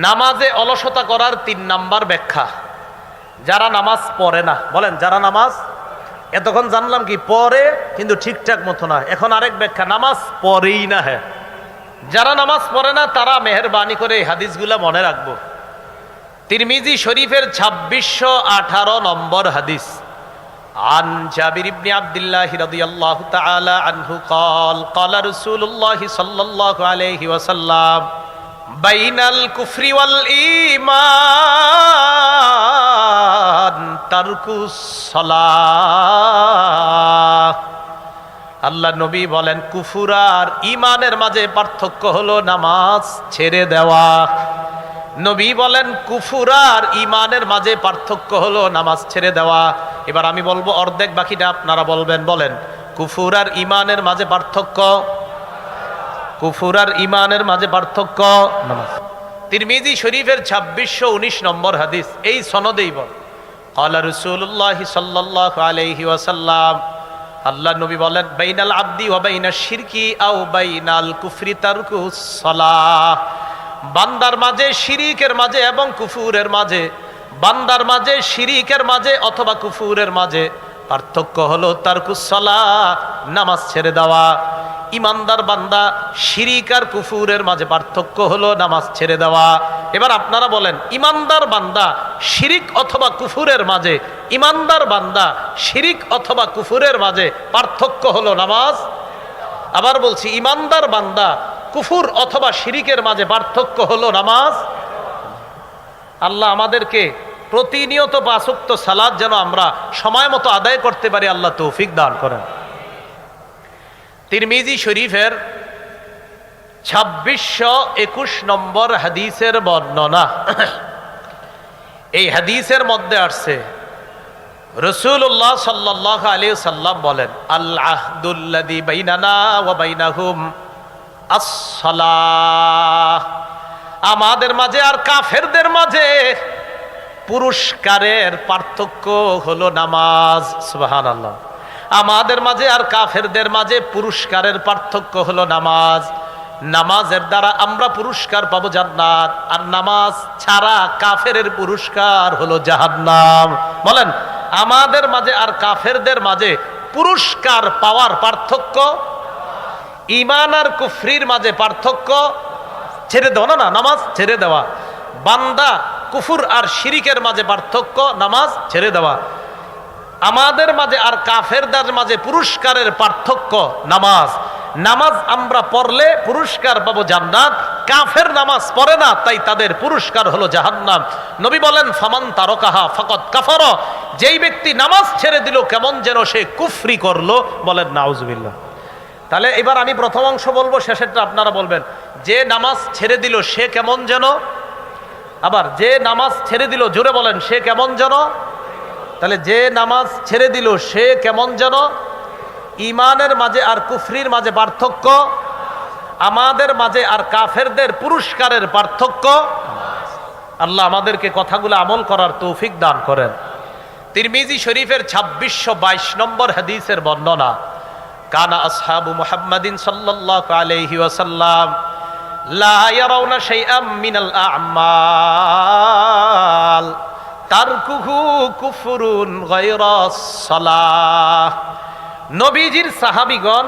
নামাজে অলসতা করার তিন নাম্বার ব্যাখ্যা যারা নামাজ পড়ে না বলেন যারা নামাজ এতক্ষণ জানলাম কি পড়ে কিন্তু ঠিকঠাক মতো না এখন আরেক ব্যাখ্যা নামাজ পড়েই না হ্যাঁ যারা নামাজ পড়ে না তারা মেহরবানি করে এই হাদিসগুলা মনে রাখবো তিরমিজি শরীফের ছাব্বিশশো আঠারো নম্বর হাদিস عن جابر بن عبد الله رضي الله تعالى عنه قال قال رسول الله صلى الله عليه وسلم বাইনাল কুফরিওয়াল তারকুসলা আল্লাহ নবী বলেন, কুফুর আর ইমানের মাঝে পার্থক্য হলো নামাজ ছেড়ে দেওয়া। নবী বলেন, কুফুর আর ইমানের মাঝে পার্থক্য হলো নামাজ ছেড়ে দেওয়া। এবার আমি বলব অর্ধেক বাকিটা আপনারা বলবেন, বলেন, কুফুর আর ইমানের মাঝে পার্থক্য কুফুর আর ইমানের মাঝে পার্থক্য নামাজ। তিরমিজি শরীফের ছাব্বিশশো উনিশ নম্বর হাদিস, এই সনদেই বল আল্লাহ রসুল্লাহ সাল্লাহ আলহি ওয়াসাল্লাম আল্লাহ নবী বলেন, বাইনাল আব্দি ও বাইনা শিরকি আও বাইনাল কুফরি তারকু বান্দার মাঝে শিরিকের মাঝে এবং কুফুরের মাঝে, বান্দার মাঝে শিরিকের মাঝে অথবা কুফুরের মাঝে পার্থক্য হলো তারকুসলা নামাজ ছেড়ে দেওয়া। ইমানদার বান্দা শিরিক আর কুফুরের মাঝে পার্থক্য হলো নামাজ ছেড়ে দেওয়া। এবার আপনারা বলেন, ইমানদার বান্দা শিরিক অথবা কুফুরের মাঝে, ইমানদার বান্দা শিরিক অথবা কুফুরের মাঝে পার্থক্য হলো নামাজ? আবার বলছি, ইমানদার বান্দা কুফুর অথবা শিরিকের মাঝে পার্থক্য হলো নামাজ? আল্লাহ আমাদেরকে প্রতিনিয়ত বাসুক্ত সালাদ যেন আমরা সময় মতো আদায় করতে পারি, আল্লাহ তৌফিক দান করেন। তিরমিজি শরীফের ছাব্বিশশো একুশ নম্বর হাদিসের বর্ণনা। এই হাদিসের মধ্যে আসছে রসুল্লাহ সাল্লাহ আলী সাল্লাম বলেন আল্লাহদুল্লাদি বাইনানা ও বাইনাহুম আসসালাহ। আমাদের মাঝে আর কাফেরদের মাঝে পুরস্কারের পার্থক্য হলো নামাজ সুবাহান আল্লাহ আমাদের মাঝে আর কাফেরদের মাঝে পুরস্কারের পার্থক্য হলো নামাজ। নামাজের দ্বারা আমরা পুরস্কার পাবো জান্নাত, আর নামাজ ছাড়া কাফেরের পুরস্কার হলো জাহান্নাম। বলেন, আমাদের মাঝে আর কাফেরদের মাঝে পুরস্কার পাওয়ার পার্থক্য? ইমান আর কুফরির মাঝে পার্থক্য? ছেড়ে দেওয়া না, নামাজ ছেড়ে দেওয়া। বান্দা কুফুর আর শিরিকের মাঝে পার্থক্য নামাজ ছেড়ে দেওয়া। আমাদের মাঝে আর কাফেরদের মাঝে পুরস্কারের পার্থক্য নামাজ। নামাজ আমরা পড়লে পুরস্কার পাবো জান্নাত, কাফের নামাজ পড়ে না, তাই তাদের পুরস্কার হলো জাহান্নাম। নবী বলেন, ফামান তারকাহা ফকত কাফার যেই ব্যক্তি নামাজ ছেড়ে দিল, কেমন যেন সে কুফরি করল বলেন নাউজবিল্লা তাহলে এবার আমি প্রথম অংশ বলব, শেষেরটা আপনারা বলবেন। যে নামাজ ছেড়ে দিল, সে কেমন যেন আবার যে নামাজ ছেড়ে দিল, জোরে বলেন, সে কেমন যেন? তাহলে যে নামাজ ছেড়ে দিল, সে কেমন যেন? ইমানের মাঝে আর কুফরির মাঝে পার্থক্য, আমাদের মাঝে আর কাফেরদের পুরস্কারের পার্থক্য। আল্লাহ আমাদেরকে কথাগুলো আমল করার তৌফিক দান করেন। তিরমিজি শরীফের ছাব্বিশশো বাইশ নম্বর হাদিসের বর্ণনা, কানা আসহাবু মুহাম্মাদিন সাল্লাল্লাহু আলাইহি ওয়াসাল্লাম নবীজির সাহাবীগণ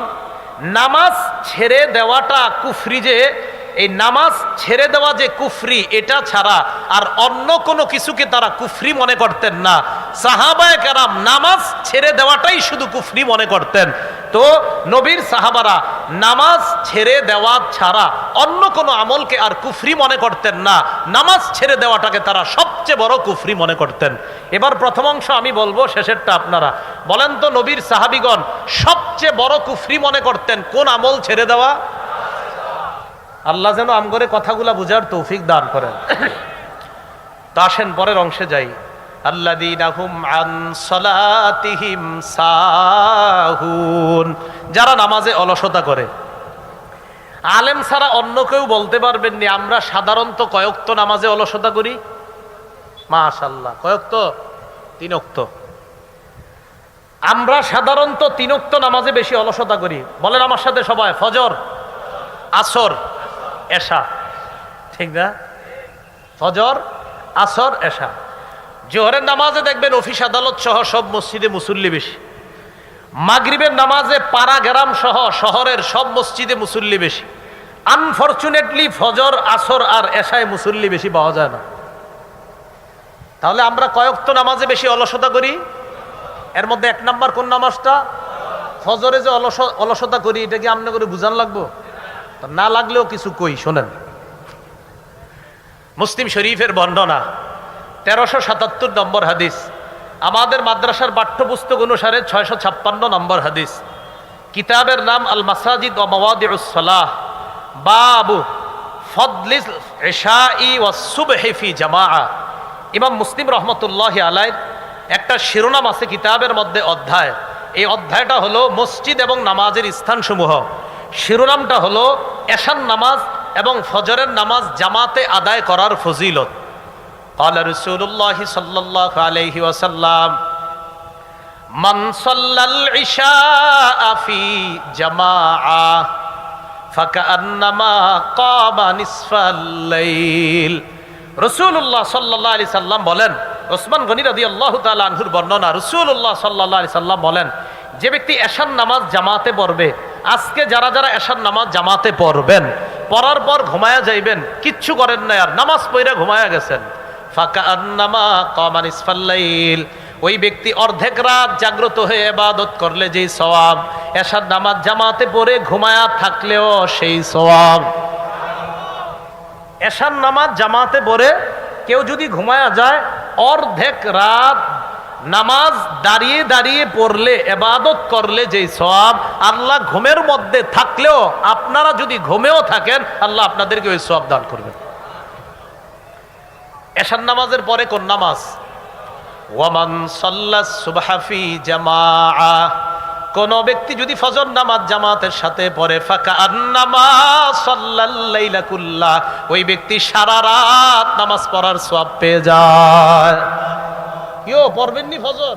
নামাজ ছেড়ে দেওয়াটা কুফরি যে, এই নামাজ ছেড়ে দেওয়া যে কুফরি, এটা ছাড়া আর অন্য কোনো কিছুকে তারা কুফরি মনে করতেন না। সাহাবায় কারাম নামাজ ছেড়ে দেওয়াটাই শুধু কুফরি মনে করতেন। তো নবীর সাহাবারা নামাজ ছেড়ে দেওয়া ছাড়া অন্য কোনো আমলকে আর কুফরি মনে করতেন না। নামাজ ছেড়ে দেওয়াটাকে তারা সবচেয়ে বড় কুফরি মনে করতেন। এবার প্রথম অংশ আমি বলব, শেষেরটা আপনারা। বলেন তো নবীর সাহাবিগণ সবচেয়ে বড় কুফরি মনে করতেন কোন আমল ছেড়ে দেওয়া? আল্লাহ যেন আমগরে কথাগুলা বুঝার তৌফিক দান করেন। তা আসেন পরের অংশে যাই। যারা নামাজে অলসতা করে। আলেম ছাড়া অন্য কেউ বলতে পারবেন নি আমরা সাধারণত কয়ক্ত নামাজে অলসতা করি। মাশাল্লাহ কয়ক্ত? তিনক্ত। আমরা সাধারণত তিনক্ত নামাজে বেশি অলসতা করি। বলেন আমার সাথে সবাই, ফজর, আসর, এশা। ঠিক না? ফজর, আসর, এশা। জোহরের নামাজে দেখবেন অফিস আদালত সহ সব মসজিদে মুসল্লি বেশি। মাগরিবের নামাজে পাড়া গ্রাম সহ শহরের সব মসজিদে মুসল্লি বেশি। আনফর্চুনেটলি ফজর, আসর আর এশায় মুসল্লি বেশি পাওয়া যায় না। তাহলে আমরা কয়েকত নামাজে বেশি অলসতা করি? এর মধ্যে এক নাম্বার কোন নামাজটা? ফজরে যে অলস, অলসতা করি, এটা কি আমনে করে বুঝান লাগবো? না লাগলেও কিছু কই, শোনেন। মুসলিম শরীফের বর্ণনা তেরোশো সাতাত্তর নম্বর হাদিস। আমাদের মাদ্রাসার পাঠ্যপুস্তক অনুসারে ছয়শো ছাপ্পান্ন নম্বর হাদিস। কিতাবের নাম আল মাসাজিদ ও মওয়াদিউসলাহ বাবু ফদলিস এশাই ও সুবহেফি জামা ইমাম মুসলিম রহমতুল্লাহ আলাইর একটা শিরোনাম আছে কিতাবের মধ্যে অধ্যায়। এই অধ্যায়টা হলো মসজিদ এবং নামাজের স্থানসমূহ। শিরোনামটা হলো এশান নামাজ এবং ফজরের নামাজ জামাতে আদায় করার ফজিলত। قال رسول الله صلى الله عليه وسلم من صلى العشاء في جماعة فكأنما قام نصف الليل রসুল্লাহ সাল্লাহ আলি সাল্লাম বলেন ওসমান গনি রাদি আল্লাহ তালা আনহুর বর্ণনা রসুল্লাহ সাল্লাহ আলি সাল্লাম বলেন যে ব্যক্তি এশান নামাজ জামাতে পড়বে আজকে যারা যারা এশান নামাজ জামাতে পড়বেন পড়ার পর ঘুমায়া যাইবেন কিচ্ছু করেন না আর নামাজ পড়ে ঘুমায়া গেছেন ওই ব্যক্তি অর্ধেক রাত জাগ্রত হয়ে এবাদত করলে যেই সওয়াব, এশার নামাজ জামাতে পড়ে ঘুমায়া থাকলেও সেই সওয়াব। এশার নামাজ জামাতে পড়ে কেউ যদি ঘুমায়া যায়, অর্ধেক রাত নামাজ দাঁড়িয়ে দাঁড়িয়ে পড়লে এবাদত করলে যেই সব আল্লাহ ঘুমের মধ্যে থাকলেও আপনারা যদি ঘুমেও থাকেন, আল্লাহ আপনাদেরকে ওই সব দান করবেন। এশার নামাজের পরে কোন নামাজ? ওয়ামান সাল্লাস সুবহাফি জামা কোন ব্যক্তি যদি ফজর নামাজ জামাতের সাথে পড়ে, ফাঁকা কুল্লা। ওই ব্যক্তি সারা রাত নামাজ পড়ার সব পেয়ে যায়। পড়বেননি ফজর?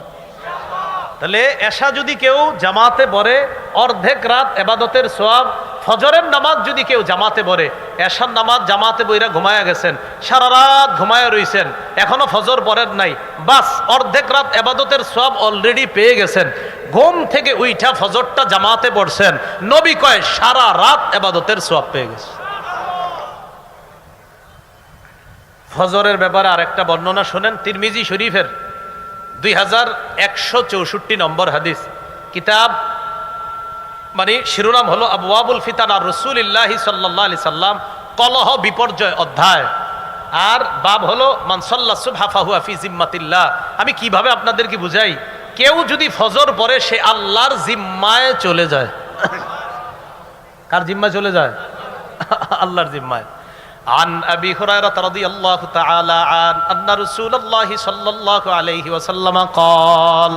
তাহলে এশা যদি কেউ জামাতে পড়ে, অর্ধেক রাত এবাদতের সোয়াব ফজরের নামাজ যদি কেউ জামাতে পড়ে, এশার নামাজ জামাতে বইরা ঘুমায়া গেছেন, সারা রাত ঘুমায়া রইছেন, এখনও ফজর পড়েন নাই, বাস অর্ধেক রাত এবাদতের সব অলরেডি পেয়ে গেছেন, ঘুম থেকে উইঠা ফজরটা জামাতে পড়ছেন, নবী কয় সারা রাত এবাদতের সব পেয়ে গেছে। ফজরের ব্যাপারে আরেকটা বর্ণনা শোনেন, তিরমিজি শরীফের দুই হাজার একশো চৌষট্টি নম্বর হাদিস, কিতাব মানে শিরোনাম হলো আবুয়াবুল ফিতান আর রসুল ইল্লাহি সাল্লাহ আলি সাল্লাম কলহ বিপর্যয় অধ্যায় আর বাব হলো মানসাল্লা সুবহাফাহু আফি জিম্মাতিল্লাহ আমি কিভাবে আপনাদেরকে বুঝাই কেউ যদি ফজর পরে সে আল্লাহর জিম্মায় চলে যায় কার জিম্মায় চলে যায় আল্লাহর জিম্মায় عن أبي هريرة رضي الله تعالى عن أن رسول الله صلى الله عليه وسلم قال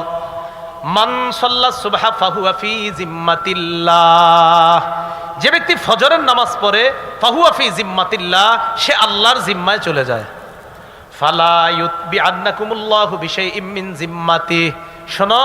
যে ব্যক্তি ফজরের নামাজ পড়ে ফাহুয়াফি জিম্মাতিল্লাহ, সে আল্লাহর জিম্মায় চলে যায়। ফালা আন্না কুমুল্লাহ বিষয় মিন জিম্মাতি শোনো,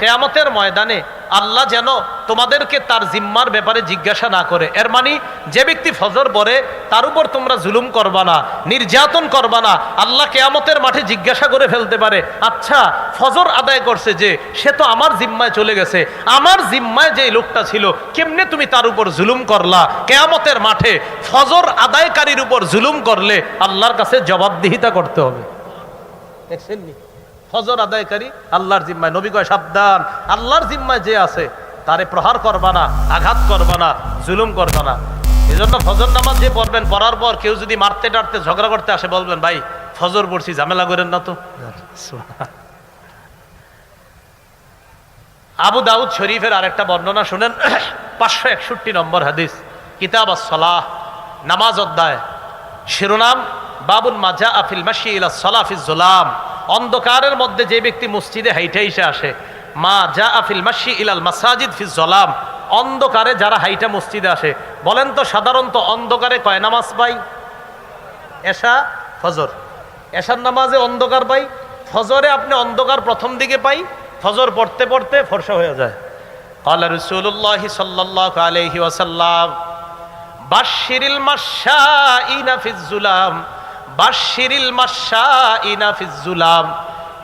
কেয়ামতের ময়দানে আল্লাহ যেন তোমাদেরকে তার জিম্মার ব্যাপারে জিজ্ঞাসা না করে। এর মানে যে ব্যক্তি ফজর পরে তার উপর তোমরা জুলুম করবা না, নির্যাতন করবা না, আল্লাহ কেয়ামতের মাঠে জিজ্ঞাসা করে ফেলতে পারে আচ্ছা ফজর আদায় করছে যে, সে তো আমার জিম্মায় চলে গেছে, আমার জিম্মায় যে লোকটা ছিল, কেমনে তুমি তার উপর জুলুম করলা? কেয়ামতের মাঠে ফজর আদায়কারীর উপর জুলুম করলে আল্লাহর কাছে জবাবদিহিতা করতে হবে। দেখছেন নি? ফজর আদায়কারী আল্লাহর জিম্মায়। নবী কয়, সাবধান, আল্লাহর জিম্মায় যে আছে, তারে প্রহার করবা না, আঘাত করবা না, জুলুম করবা না। এই জন্য ফজর নামাজ যে পড়বেন, পড়ার পর কেউ যদি মারতে টারতে ঝগড়া করতে আসে, বলবেন, ভাই, ফজর পড়ছি, ঝামেলা করেন না তো। আবু দাউদ শরীফের আরেকটা বর্ণনা শুনেন, পাঁচশো একষট্টি নম্বর হাদিস। কিতাব সলাহ নামাজ অধ্যায়। শিরোনাম বাবুল মাজা আফিল মাসি ইলা সলাফিজ জোলাম অন্ধকারের মধ্যে যে ব্যক্তি মসজিদে হাইটে এসে আসে, মা যা আফিল মাসি ইলাল মাসাজিদ ফিজ জলাম, অন্ধকারে যারা হাইটা মসজিদে আসে, বলেন তো সাধারণত অন্ধকারে কয় নামাজ পাই? এশা, ফজর। এশার নামাজে অন্ধকার পাই, ফজরে আপনি অন্ধকার প্রথম দিকে পাই, ফজর পড়তে পড়তে ফর্সা হয়ে যায়। আল্লাহ রসুল্লাহ সাল্লাহ আলহি ওয়াসাল্লাম বাশিরিল মাসা ইনাফিজুলাম বাশিরিল মাসা ইনাফিজুলাম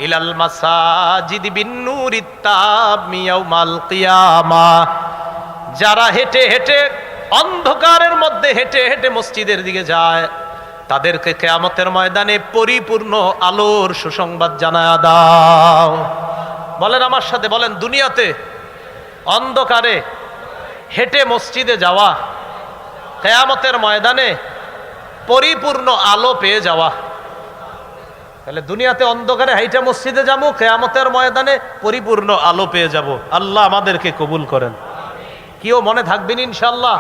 ইলাল মাসাজিদ বিন্নুরিত তামিয়াউমাল কিয়ামা। যারা হেঁটে হেঁটে অন্ধকারের মধ্যে হেঁটে হেঁটে মসজিদের দিকে যায়, তাদেরকে কেয়ামতের ময়দানে পরিপূর্ণ আলোর সুসংবাদ জানায় দাও। বলেন আমার সাথে, বলেন, দুনিয়াতে অন্ধকারে হেঁটে মসজিদে যাওয়া, কেয়ামতের ময়দানে পরিপূর্ণ আলো পেয়ে যাওয়া। তাহলে দুনিয়াতে অন্ধকারে হাইটা মসজিদে যাব, কেয়ামতের ময়দানে পরিপূর্ণ আলো পেয়ে যাব। আল্লাহ আমাদেরকে কবুল করেন। কেউ মনে থাকবেন ইনশাল্লাহ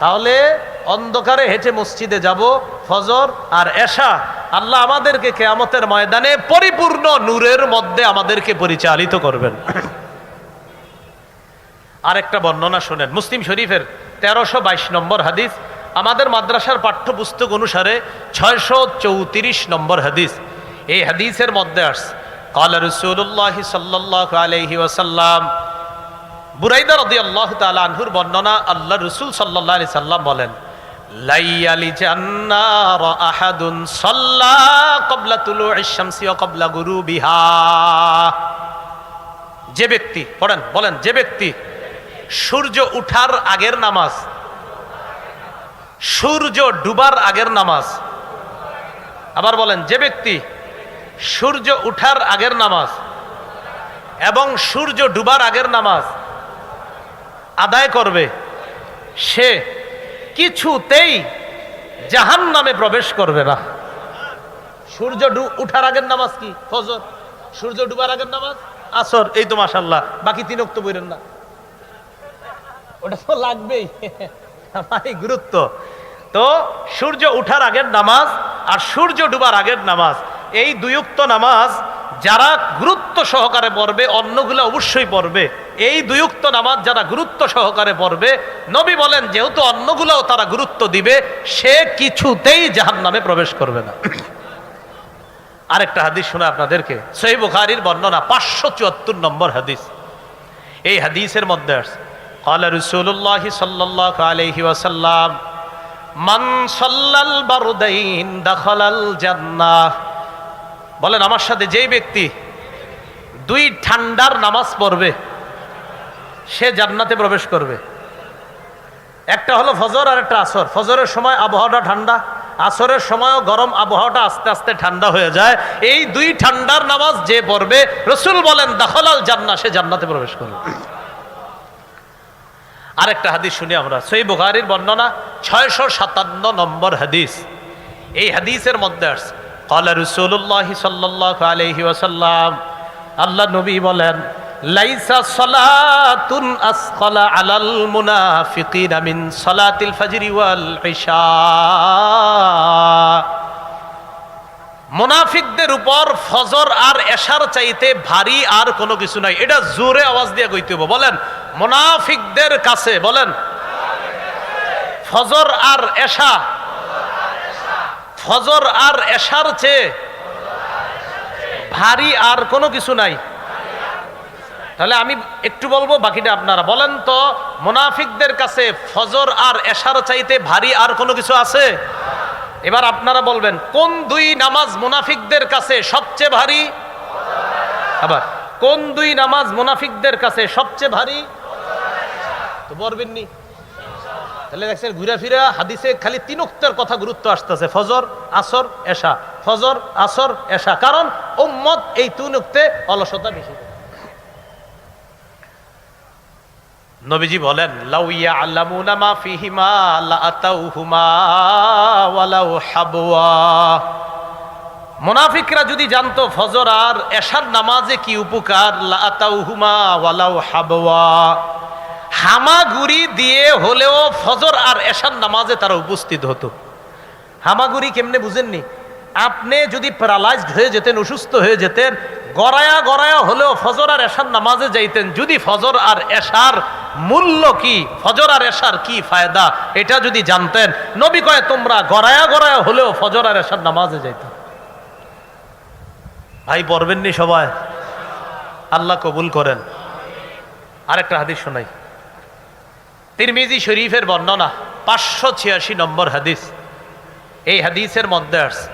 তাহলে অন্ধকারে হেঁটে মসজিদে যাব, ফজর আর এশা। আল্লাহ আমাদেরকে কেয়ামতের ময়দানে পরিপূর্ণ নূরের মধ্যে আমাদেরকে পরিচালিত করবেন। আরেকটা বর্ণনা শোনেন। মুসলিম শরীফের তেরোশো বাইশ নম্বর হাদিস আমাদের মাদ্রাসার পাঠ্যপুস্তক অনুসারে ছয়শো চৌত্রিশ নম্বর হাদিস। এই হাদিসের মধ্যে আস কাল রসুল্লাহ সাল্লাহ আলহি ওয়াসাল্লাম। বুরাইদা রদি আল্লাহ আনহুর বর্ণনা আল্লাহ রসুল সাল্লাহ আলি সাল্লাম বলেন আহাদুন সাল্লা তুলু গুরু বিহা যে ব্যক্তি, পড়েন, বলেন, যে ব্যক্তি সূর্য উঠার আগের নামাজ সূর্য ডুবার আগের নামাজ। আবার বলেন, যে ব্যক্তি সূর্য উঠার আগের নামাজ এবং সূর্য ডুবার আগের নামাজ আদায় করবে, সে কিছুতেই জাহান নামে প্রবেশ করবে না। সূর্য উঠার আগের নামাজ কি? ফজর। সূর্য ডুবার আগের নামাজ? আসর। এই তো মাসাল্লাহ বাকি তিন অক্ত বইরেন না। ওটা তো লাগবেই। মানে গুরুত্ব। তো সূর্য উঠার আগের নামাজ আর সূর্য ডুবার আগের নামাজ, এই দুইুক্ত নামাজ যারা গুরুত্ব সহকারে পড়বে, অন্যগুলো অবশ্যই পড়বে। এই দুয়ুক্ত নামাজ যারা গুরুত্ব সহকারে পড়বে, নবী বলেন যেহেতু অন্যগুলোও তারা গুরুত্ব দিবে, সে কিছুতেই জাহান নামে প্রবেশ করবে না। আরেকটা হাদিস শোনা আপনাদেরকে। সহি বুখারির বর্ণনা পাঁচশো চুয়াত্তর নম্বর হাদিস। এই হাদিসের মধ্যে আছে قال رسول الله صلى الله عليه وسلم من صلى البردين دخل الجنة বলেন আমার সাথে যেই ব্যক্তি দুই ঠান্ডার নামাজ পড়বে সে জান্নাতে প্রবেশ করবে একটা হলো ফজর আর একটা আসর ফজরের সময় আবহাওয়াটা ঠান্ডা আসরের সময়ও গরম আবহাওয়াটা আস্তে আস্তে ঠান্ডা হয়ে যায় এই দুই ঠান্ডার নামাজ যে পড়বে রসুল বলেন দাখলাল জান্না সে জান্নাতে প্রবেশ করবে আরেকটা হাদিস শুনি আমরা। সেই বুখারির বর্ণনা ছয়শো সাতান্ন নম্বর হাদিস। এই হাদিসের মধ্যে আসছে কলা রসুল্লাহ সাল্লাহ আলহি ওসাল্লাম আল্লাহ নবী বলেন, লাইসা সলাতুন আসকালা আলাল মুনাফিকিন আমিন সলাতিল ফাজরি ওয়াল ইশা। মুনাফিকদের উপর ফজর আর এশার চাইতে ভারী আর কোনো কিছু নাই। এটা জোরে আওয়াজ দিয়ে কইতে হবে বলেন, মুনাফিকদের কাছে, বলেন, ফজর আর এশা, ফজর আর এশার চেয়ে ভারী আর কোনো কিছু নাই। তাহলে আমি একটু বলব, বাকিটা আপনারা বলেন তো, মুনাফিকদের কাছে ফজর আর এশার চাইতে ভারী আর কোনো কিছু আছে? এবার আপনারা বলবেন, কোন দুই নামাজ মুনাফিকদের কাছে সবচেয়ে ভারী? আবার, কোন দুই নামাজ মুনাফিকদের কাছে সবচেয়ে ভারী? তো বলবেননি তাহলে দেখছেন ঘুরে ফিরে হাদিসে খালি তিন উক্তের কথা গুরুত্ব আসতেছে, ফজর, আসর, এশা। ফজর, আসর, এশা। কারণ উম্মত এই তিন উক্তে অলসতা বেশি করে। নবীজি বলেন লাউইয়া আল্লামুনা মা ফিহিমা লাআতাউহুমা ওয়ালাউ হাবওয়া। মুনাফিকরা যদি জানতো ফজর আর এশার নামাজে কি উপকার লাআতাউহুমা ওয়ালাউ হাবওয়া। হামাগুড়ি দিয়ে হলেও ফজর আর এশার নামাজে তারা উপস্থিত হতো। হামাগুড়ি কেমনে বুঝেননি? আপনি যদি প্যারালাইজড হয়ে যেতেন, অসুস্থ হয়ে যেতেন, গড়ায়া গড়ায়া হলেও ফজর আর এশার নামাজে যাইতেন। যদি ফজর আর এশার মূল্য কি ফজর আর এশার কি ফায়দা এটা যদি জানতেন নবী কয় তোমরা গড়ায়া গড়ায়া হলেও ফজর আর এশার নামাজে যাইতেন ভাই পড়বেননি সবাই আল্লাহ কবুল করেন আরেকটা হাদিস শোনাই তিরমিজি শরীফের বর্ণনা পাঁচশো ছিয়াশি নম্বর হাদিস এই হাদিসের মধ্যে আসছে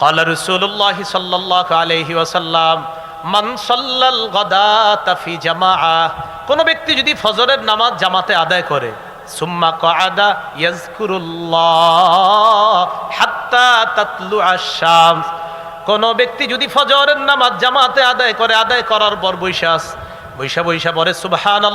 قال رسول الله صلى الله عليه وسلم মান সাল্লাল গাদাতা ফি জামাআ। কোন ব্যক্তি যদি ফজরের নামাজ জামাতে আদায় করে কোন ব্যক্তি যদি ফজরের নামাজ জামাতে আদায় করে, আদায় করার পর বৈশাস বৈশা বৈশা পরে সুবহান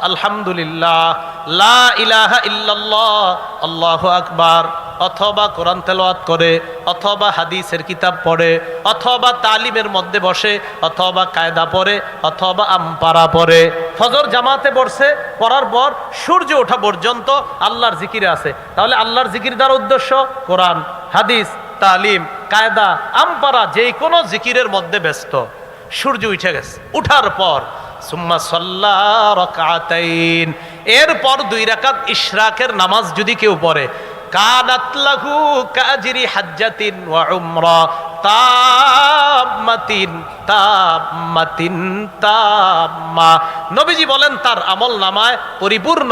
আলহামদুলিল্লাহ, লা ইল্লাল্লাহ, আল্লাহু আকবার। অথবা কোরআন তেলাওয়াত করে, অথবা হাদিসের কিতাব পড়ে, অথবা তালিমের মধ্যে বসে, অথবা কায়দা পড়ে, অথবা আমপারা পড়ে। ফজর জামাতে বসে, পড়ার পর সূর্য ওঠা পর্যন্ত আল্লাহর জিকিরে আছে। তাহলে আল্লাহর জিকির দ্বারা উদ্দেশ্য কোরআন, হাদিস, তালিম, কায়দা আমপারা যে কোনো জিকিরের মধ্যে ব্যস্ত। সূর্য উঠে গেছে, উঠার পর, সুম্মা সাল্লা রাকাতাইন। এরপর দুই রাকাত ইশরাকের নামাজ যদি কেউ পড়ে কানাত লাহু কাজরি হাজ্জাতিন ওয়া উমরা, তাম্মাতিন তাম্মাতিন, তাম্মা। নবীজি বলেন, তার আমল নামায় পরিপূর্ণ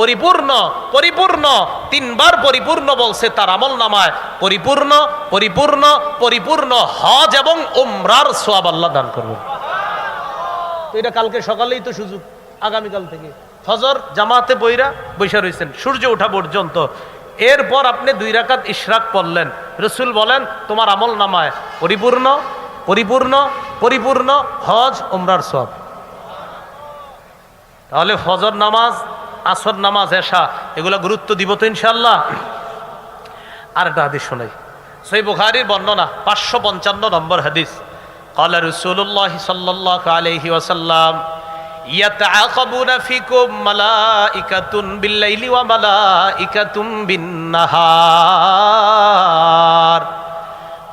পরিপূর্ণ পরিপূর্ণ। তিনবার পরিপূর্ণ বলছে, তার আমল নামায় পরিপূর্ণ পরিপূর্ণ পরিপূর্ণ। হজ এবং উমরার সোয়াব আল্লাহ দান করবেন। তো এটা কালকে সকালেই তো সুযোগ, আগামীকাল থেকে। ফজর জামাতে বইরা বৈশা রয়েছেন সূর্য ওঠা পর্যন্ত। এরপর আপনি দুই রাকাত ইশরাক পড়লেন রসুল বলেন তোমার আমল নামায় পরিপূর্ণ পরিপূর্ণ পরিপূর্ণ হজ উমরার সব তাহলে ফজর নামাজ আসর নামাজ এশা এগুলা গুরুত্ব দিব তো ইনশাল্লাহ আর একটা হাদিস শোনাই সই বুখারির বর্ণনা পাঁচশো পঞ্চান্ন নম্বর হাদিস قال رسول الله صلى الله عليه وسلم ইয়াতাআকাবুনা ফিকুম মালাইকাতুন বিল্লাইলি ওয়া মালাইকাতুম বিন্নাহার।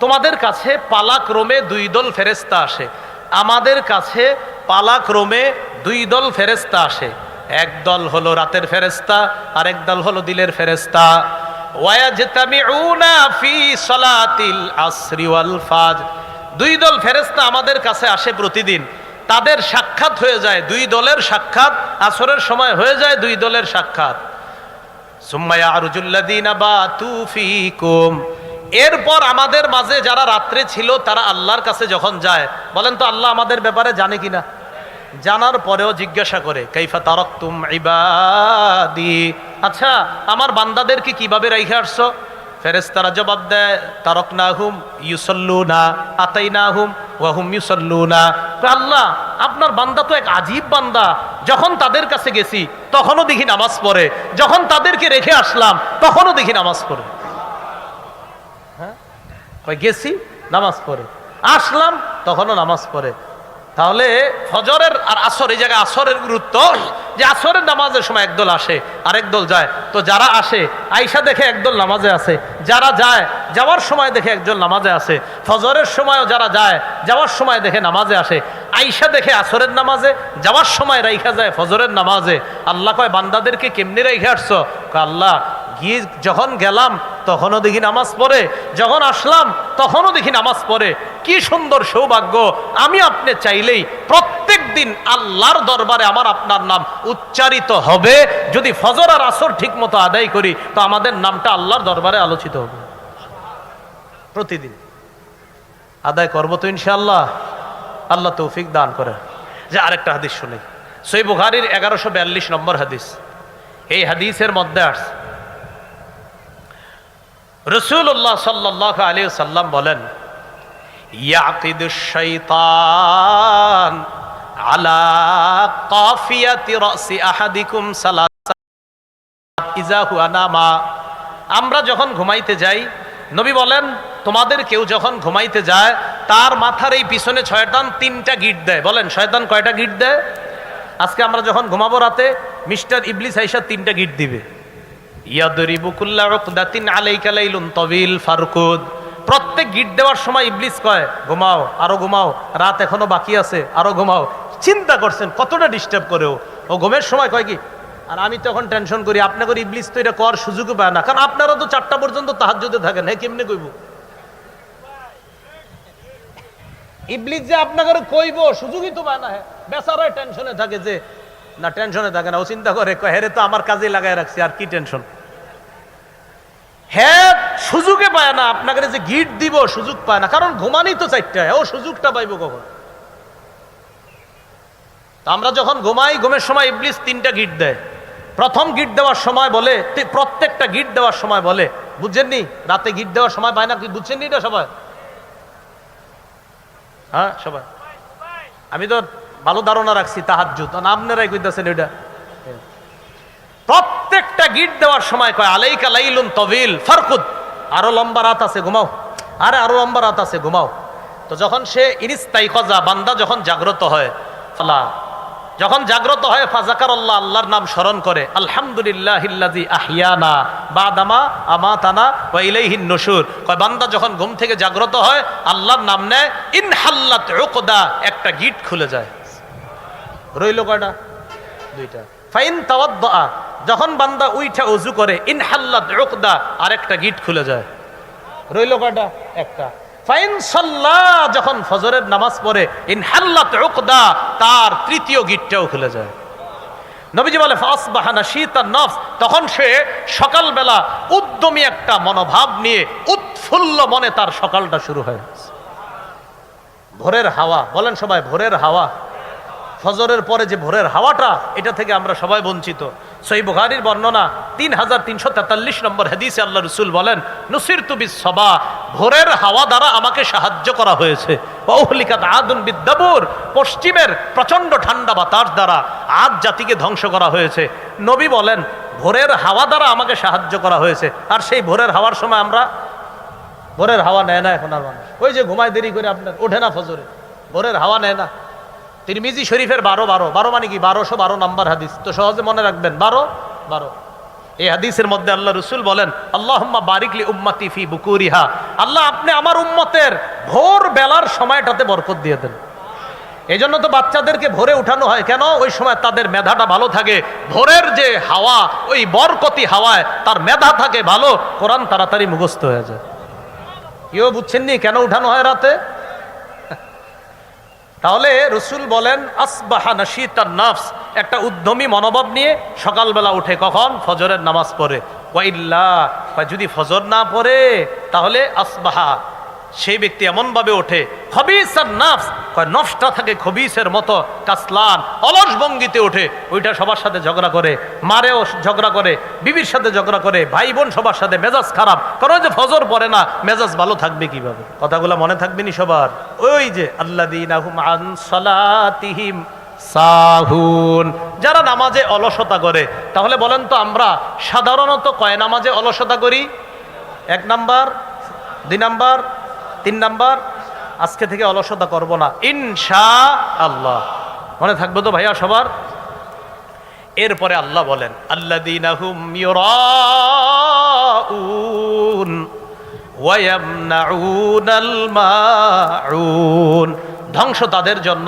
তোমাদের কাছে পালাক্রমে দুই দল ফেরেস্তা আসে, আমাদের কাছে পালাক্রমে দুই দল ফেরেস্তা আসে। এক দল হলো রাতের ফেরেশতা আর এক দল হলো দিলের ফেরেস্তা দুই দল ফেরেস্তা আমাদের কাছে আসে প্রতিদিন। তাদের সাক্ষাৎ হয়ে যায়, দুই দলের সাক্ষাৎ, আসরের সময় হয়ে যায় দুই দলের সাক্ষাৎ। এরপর আমাদের মাঝে যারা রাত্রে ছিল, তারা আল্লাহর কাছে যখন যায়, বলেন তো আল্লাহ আমাদের ব্যাপারে জানে কিনা? জানার পরেও জিজ্ঞাসা করে, কাইফা তারকতুম ইবাদি? আচ্ছা আমার বান্দাদেরকে কীভাবে রাইখে আসছো? ফেরেস্তারা জবাব দেয় তারক না হুম ইউসল্লু না আতাই না হুম ওয়াহুম ইউসল্লু না আল্লাহ, আপনার বান্দা তো এক আজীব বান্দা। যখন তাদের কাছে গেছি, তখনও দেখি নামাজ পড়ে। যখন তাদেরকে রেখে আসলাম, তখনও দেখি নামাজ পড়ে। হ্যাঁ? গেছি, নামাজ পড়ে। আসলাম, তখনও নামাজ পড়ে। তাহলে ফজরের আর আসর, এই জায়গায় আসরের গুরুত্ব। যে আসরের নামাজের সময় একদল আসে, আরেক দল যায়। তো যারা আসে আইসা দেখে একদল নামাজে আছে যারা যায়, যাওয়ার সময় দেখে একজন নামাজে আসে। ফজরের সময়ও যারা যায়, যাওয়ার সময় দেখে নামাজে আসে। আইসা দেখে আসরের নামাজে, যাওয়ার সময় রাইখা যায় ফজরের নামাজে। আল্লাহ কয়, বান্দাদেরকে কেমনি রাইখে আসছো? আল্লাহ গিয়ে যখন গেলাম, তখনও দেখি নামাজ পড়ে। যখন আসলাম, তখনও দেখি নামাজ পড়ে। কি সুন্দর সৌভাগ্য। আমি আপনি চাইলেই প্রত্যেক দিন আল্লাহর দরবারে আমার আপনার নাম উচ্চারিত হবে। যদি ফজর আর আসর ঠিক মতো আদায় করি, তো আমাদের নামটা আল্লাহর দরবারে আলোচিত হবে। প্রতিদিন। আদায় করব তো ইনশাল্লাহ আল্লাহ তৌফিক দান করে। যে আরেকটা হাদিস শুনে। সই বুখারির এগারোশো নম্বর হাদিস। এই হাদিসের মধ্যে আসছে রসুল্লাহ সাল্লাহ আলী সাল্লাম বলেন ইজা আমরা যখন ঘুমাইতে যাই, নবী বলেন, তোমাদের কেউ যখন ঘুমাইতে যায়, তার মাথার এই পিছনে শয়তান তিনটা গিট দেয়। বলেন, শয়তান কয়টা গিট দেয়? আজকে আমরা যখন ঘুমাবো রাতে, মিস্টার ইবলিস আইসা তিনটা গিট দিবে। প্রত্যেক গিট দেওয়ার সময় ইবলিস কয়, ঘুমাও, আরও ঘুমাও, রাত এখনও বাকি আছে, আরও ঘুমাও। চিন্তা করছেন, কতটা ডিস্টার্ব করেও ও। ঘুমের সময় কয় কি, আর আমি তখন টেনশন করি, আপনাকে ইবলিস তো এটা করার সুযোগও পায় না। কারণ আপনারা তো চারটা পর্যন্ত তাহাজ্জুদে থাকেন হ্যাঁ কেমনে কইব? ইবলিস যে আপনাকে কইব, সুযোগই তো পায় না। হ্যাঁ বেচারায় টেনশনে থাকে যে না টেনশনে থাকে না, ও চিন্তা করে হেরে তো আমার কাজে লাগাই রাখছি, আর কি টেনশন হ্যাঁ সুযোগে পায় না, আপনাকে যে গিট দিব, সুযোগ পায় না, কারণ ঘুমানি তো চারটায় ও সুযোগটা পাইব কখন? আমরা যখন ঘুমাই, ঘুমের সময় ইবলিস তিনটা গিট দেয়। প্রথম গিট দেওয়ার সময় বলে প্রত্যেকটা গিট দেওয়ার সময় বলে বুঝছেননি রাতে গিট দেওয়ার সময় পায় না, কি বুঝছেননি এটা সবাই? হ্যাঁ সবাই। আমি তো ভালো ধারণা রাখছি, তাহাজ্জুদ। তো আপনারাই কইতেছেন এটা। প্রত্যেকটা গিট দেওয়ার সময় কয়, আলাইকা লাইলুন তবিল, ফারকুদ। আরও লম্বা রাত আছে, ঘুমাও। আরে, আরও লম্বা রাত আছে, ঘুমাও। তো যখন সে ইনিস্তাই খজা, বান্দা যখন জাগ্রত হয়, ফালা, যখন জাগ্রত হয় ফাজাকার আল্লাহ আল্লাহর নাম স্মরণ করে আলহামদুলিল্লাহ আহিয়ানা বাদামা আমাতানা ওয়া ইলাইহিন নশুর। কয়, বান্দা যখন ঘুম থেকে জাগ্রত হয়, আল্লাহর নাম নেয়, ইনহাল্লাত উকদা, একটা গিট খুলে যায়। রইল কয়টা? দুইটা। ফাইন তাওয়াদ্দা যখন বান্দা উইঠা অজু করে ইনহাল্লাত উকদা, আরেকটা গিট খুলে যায়। রইল কয়টা? একটা। ফাইন যখন ফজরের নামাজ পড়ে উকদা, তার তৃতীয় গিটটাও খুলে যায়। নবীজি বলে ফাসবাহানা শীতার নফস, তখন সে সকালবেলা উদ্যমী একটা মনোভাব নিয়ে উৎফুল্ল মনে তার সকালটা শুরু হয়। ভোরের হাওয়া, বলেন সবাই, ভোরের হাওয়া। ফজরের পরে যে ভোরের হাওয়াটা, এটা থেকে আমরা সবাই বঞ্চিত। সই বুখারির বর্ণনা তিন হাজার তিনশো তেতাল্লিশ নম্বর হাদিসে আল্লাহ রসুল বলেন নুসির তুবি সবা ভোরের হাওয়া দ্বারা আমাকে সাহায্য করা হয়েছে। অহলিকাত আদুন বিদ্যাপুর পশ্চিমের প্রচণ্ড ঠান্ডা বাতাস দ্বারা আদ জাতিকে ধ্বংস করা হয়েছে। নবী বলেন, ভোরের হাওয়া দ্বারা আমাকে সাহায্য করা হয়েছে। আর সেই ভোরের হাওয়ার সময় আমরা ভোরের হাওয়া নেয় না এখন আর মানুষ। ওই যে ঘুমায় দেরি করে আপনার, ওঠে না ফজরে। ভোরের হাওয়া নেয় না। তিরমিজি শরীফের বারো বারো। বারো মানে কি? বারোশো বারো নম্বর হাদিস। তো সহজে মনে রাখবেন, বারো বারো। এই হাদিসের মধ্যে আল্লাহ রসুল বলেন আল্লাহ বারিকলি উম্মাতি ফি বুকুরিহা। আল্লাহ আপনি আমার উম্মতের ভোর বেলার সময়টাতে বরকত দিয়ে দেন। এই জন্য তো বাচ্চাদেরকে ভোরে উঠানো হয়। কেন? ওই সময় তাদের মেধাটা ভালো থাকে। ভোরের যে হাওয়া, ওই বরকতি হাওয়ায় তার মেধা থাকে ভালো। কোরআন তাড়াতাড়ি মুখস্থ হয়ে যায়। কেউ বুঝছেননি কেন উঠানো হয় রাতে? তাহলে রসুল বলেন, আসবাহা তার নাফস একটা উদ্যমী মনোভাব নিয়ে সকালবেলা উঠে কখন? ফজরের নামাজ পড়ে। ওয়াইল্লা বা যদি ফজর না পড়ে, তাহলে আসবাহা। সেই ব্যক্তি এমনভাবে ওঠে খবিস আর নাফস কয়, নফসটা থাকে খবিসের মতো, কাসলান, অলস ভঙ্গিতে ওঠে, ওইটা সবার সাথে ঝগড়া করে, মারেও ঝগড়া করে, বিবির সাথে ঝগড়া করে ভাই বোন সবার সাথে, মেজাজ খারাপ, কারণ যে ফজর পড়ে না, মেজাজ ভালো থাকবে কীভাবে? কথাগুলো মনে থাকবে নি সবার। ওই যে আল্লাদিন সাহুন যারা নামাজে অলসতা করে, তাহলে বলেন তো আমরা সাধারণত কয় নামাজে অলসতা করি? এক নাম্বার, দুই নাম্বার তিন নাম্বার, আজকে থেকে অলসতা করব না। ইনশা আল্লাহ মনে থাকবে তো ভাইয়া সবার? এরপরে আল্লাহ বলেন মাউন। ধ্বংস তাদের জন্য।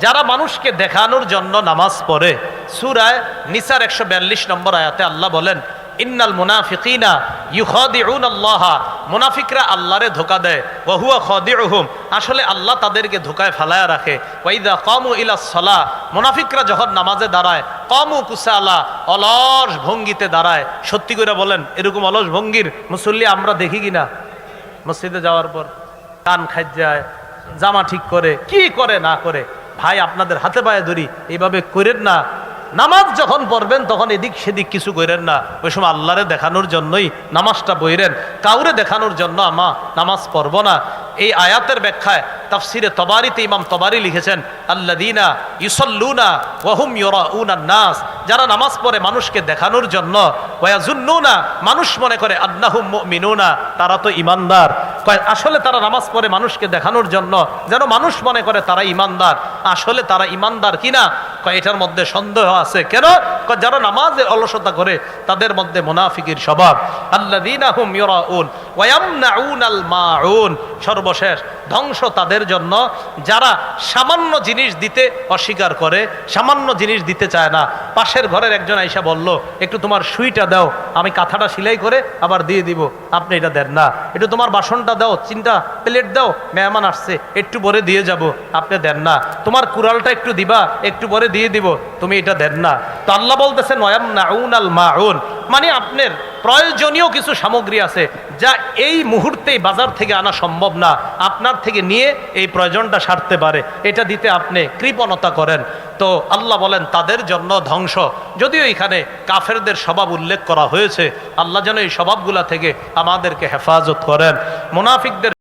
যারা মানুষকে দেখানোর জন্য নামাজ পড়ে, সুরায় নিসার একশো বিয়াল্লিশ নম্বর আয়াতে আল্লাহ বলেন ইন্নাল মুনাফিকিনা ইউখাদিউন আল্লাহ মুনাফিকরা আল্লাহরে ধোকা দেয়। ওহুয়া খাদিউহুম। আসলে আল্লাহ তাদেরকে ধোকায় ফেলায়া রাখে। ওয়াইদা কমু ইলা সলা মুনাফিকরা যখন নামাজে দাঁড়ায়, কমু কুসালা, অলস ভঙ্গিতে দাঁড়ায়। সত্যি করে বলেন, এরকম অলস ভঙ্গির মুসল্লি আমরা দেখি কিনা? মসজিদে যাওয়ার পর কান খাই যায়, জামা ঠিক করে, কি করে না করে? ভাই, আপনাদের হাতে পায়ে ধরি, এইভাবে করেন না। নামাজ যখন পড়বেন, তখন এদিক সেদিক কিছু করেন না। ওই সময় আল্লাহরে দেখানোর জন্যই নামাজটা বইরেন। কাউরে দেখানোর জন্য আমা নামাজ পড়ব না। এই আয়াতের ব্যাখ্যায় তাফসিরে তবারিতে ইমাম তবারি লিখেছেন আল্লাদিনা ইউসল্লুনা ওয়াহুম ইউরাউনা নাস যারা নামাজ পড়ে মানুষকে দেখানোর জন্য ওয়াজুন্নুনা মানুষ মনে করে, আন্নাহুম মুমিনুনা তারা তো ইমানদার। কয়, আসলে তারা নামাজ পড়ে মানুষকে দেখানোর জন্য, যেন মানুষ মনে করে তারা ইমানদার। আসলে তারা ইমানদার কিনা? কয়, এটার মধ্যে সন্দেহ আছে। কেন? কয়, যারা নামাজে অলসতা করে, তাদের মধ্যে মুনাফিকির স্বভাব। আল্লাদিনা হুম ইউরাউন ওয়ায়ামনাউনাল মাউন সর্বশেষ, ধ্বংস তাদের জন্য যারা সামান্য জিনিস দিতে অস্বীকার করে, সামান্য জিনিস দিতে চায় না। পাশের ঘরের একজন আইসা বলল, একটু তোমার সুইটা দাও, আমি কাঁথাটা সেলাই করে আবার দিয়ে দিব। আপনি এটা দেন না। একটু তোমার বাসনটা দাও, চিন্তা প্লেট দাও, মেহমান আসছে, একটু পরে দিয়ে যাব। আপনি দেন না। তোমার কুড়ালটা একটু দিবা, একটু পরে দিয়ে দিব। তুমি এটা দেন না। তো আল্লাহ বলতেছেন ওয়াম নাউন আল মাউন। মানে আপনার প্রয়োজনীয় কিছু সামগ্রী আছে যা এই মুহূর্তেই বাজার থেকে আনা সম্ভব না। আপনার থেকে নিয়ে এই প্রয়োজনটা সারতে পারে। এটা দিতে আপনি কৃপণতা করেন। তো আল্লাহ বলেন, তাদের জন্য ধ্বংস। যদিও এখানে কাফেরদের স্বভাব উল্লেখ করা হয়েছে, আল্লাহ যেন এই স্বভাবগুলা থেকে আমাদেরকে হেফাজত করেন। মুনাফিকদের